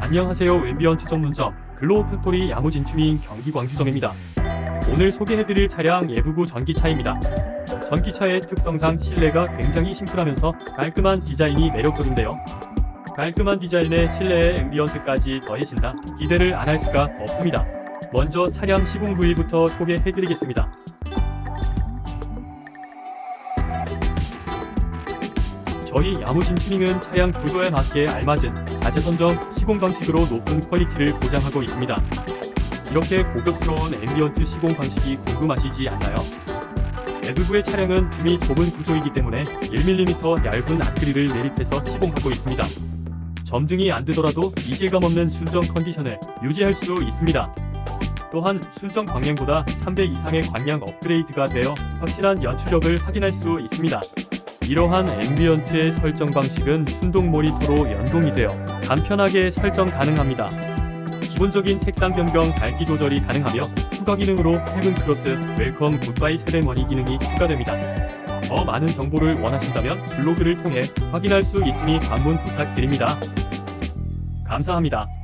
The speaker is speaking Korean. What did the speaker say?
안녕하세요 앰비언트 전문점 글로우 팩토리 야무진 튜닝 경기 광주점입니다. 오늘 소개해드릴 차량 예부구 전기차입니다. 전기차의 특성상 실내가 굉장히 심플하면서 깔끔한 디자인이 매력적인데요. 깔끔한 디자인에 실내의 앰비언트까지 더해진다 기대를 안 할 수가 없습니다. 먼저 차량 시공 부위부터 소개해드리겠습니다. 저희 야무진 튜닝은 차량 구조에 맞게 알맞은 자재 선정 시공 방식으로 높은 퀄리티를 보장하고 있습니다. 이렇게 고급스러운 앰비언트 시공 방식이 궁금하시지 않나요? 내부부의 차량은 줌이 좁은 구조이기 때문에 1mm 얇은 아크릴을 매립해서 시공하고 있습니다. 점등이 안 되더라도 이질감 없는 순정 컨디션을 유지할 수 있습니다. 또한 순정 광량보다 3배 이상의 광량 업그레이드가 되어 확실한 연출력을 확인할 수 있습니다. 이러한 앰비언트의 설정 방식은 순동 모니터로 연동이 되어 간편하게 설정 가능합니다. 기본적인 색상 변경 밝기 조절이 가능하며 추가 기능으로 세븐 크로스 웰컴 굿바이 세레머니 기능이 추가됩니다. 더 많은 정보를 원하신다면 블로그를 통해 확인할 수 있으니 방문 부탁드립니다. 감사합니다.